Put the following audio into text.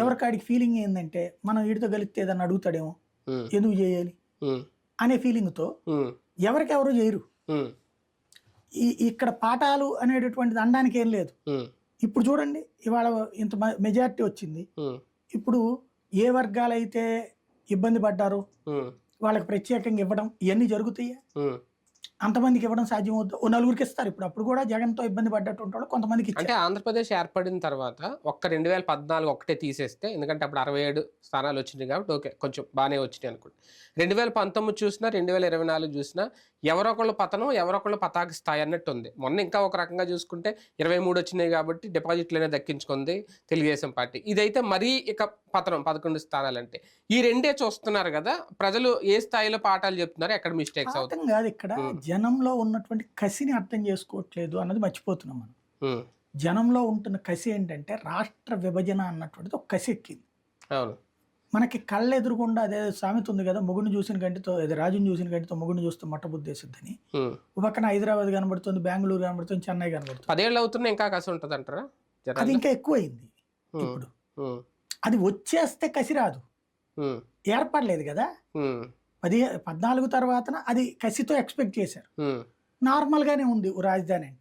ఎవరికాడికి feeling ఏంటంటే మనం వీడితో కలిస్తే ఏదన్నా అడుగుతాడేమో ఎందుకు చేయాలి? అనే ఫీలింగ్తో ఎవరికెవరు చేయరు. ఈ ఇక్కడ పాఠాలు అనేటటువంటిది అనడానికి ఏం లేదు. ఇప్పుడు చూడండి ఇవాళ ఇంత మెజారిటీ వచ్చింది. ఇప్పుడు ఏ వర్గాలైతే ఇబ్బంది పడ్డారో వాళ్ళకి ప్రత్యేకంగా ఇవ్వడం ఇవన్నీ జరుగుతాయి. అంతమందికి ఇవ్వడం సాధ్యం అవుతుంది ఓ నలుగురికి ఇస్తారు. ఇప్పుడు అప్పుడు కూడా జగన్తో ఇబ్బంది పడ్డట్టు ఉంటాడు కొంతమందికి అంటే ఆంధ్రప్రదేశ్ ఏర్పడిన తర్వాత ఒక్క రెండు వేల పద్నాలుగు ఒకటే తీసేస్తే ఎందుకంటే అప్పుడు అరవై ఏడు స్థానాలు వచ్చినాయి కాబట్టి ఓకే కొంచెం బాగానే వచ్చినాయి అనుకోండి. రెండు వేల పంతొమ్మిది చూసినా రెండు వేల ఇరవై నాలుగు చూసినా ఎవరొకళ్ళు పతనం ఎవరొకళ్ళు పతాక స్థాయి అన్నట్టు ఉంది. మొన్న ఇంకా ఒక రకంగా చూసుకుంటే ఇరవై మూడు వచ్చినాయి కాబట్టి డిపాజిట్లనే దక్కించుకుంది తెలుగుదేశం పార్టీ. ఇదైతే మరీ ఇక పతనం పదకొండు స్థానాలంటే. ఈ రెండే చూస్తున్నారు కదా ప్రజలు ఏ స్థాయిలో పాఠాలు చెప్తున్నారు ఎక్కడ మిస్టేక్స్ అవుతాయి కాదు ఇక్కడ జనంలో ఉన్నటువంటి కసిని అర్థం చేసుకోవట్లేదు అన్నది మర్చిపోతున్నాం మనం. జనంలో ఉంటున్న కసి ఏంటంటే రాష్ట్ర విభజన అన్నటువంటిది ఒక కసి ఎక్కింది. అవును. మనకి కళ్ళ ఎదురుగుండా అదే సామెత ఉంది కదా మొగుడిని చూసిన కంటితో అదే రాజుని చూసిన కంటితో మొగుడిని చూస్తే మొట్టబుద్ధేసిద్దని పక్కన హైదరాబాద్ కనబడుతుంది బెంగళూరు కనబడుతుంది చెన్నై కనబడుతుంది. పదేళ్ళు అవుతున్నా ఇంకా కసి ఉంటుంది అంటారా అది ఇంకా ఎక్కువైంది ఇప్పుడు. అది వచ్చేస్తే కసి రాదు ఏర్పడలేదు కదా? పది పద్నాలుగు తర్వాతన అది కసితో ఎక్స్పెక్ట్ చేశారు. నార్మల్గానే ఉంది రాజధాని అంటే.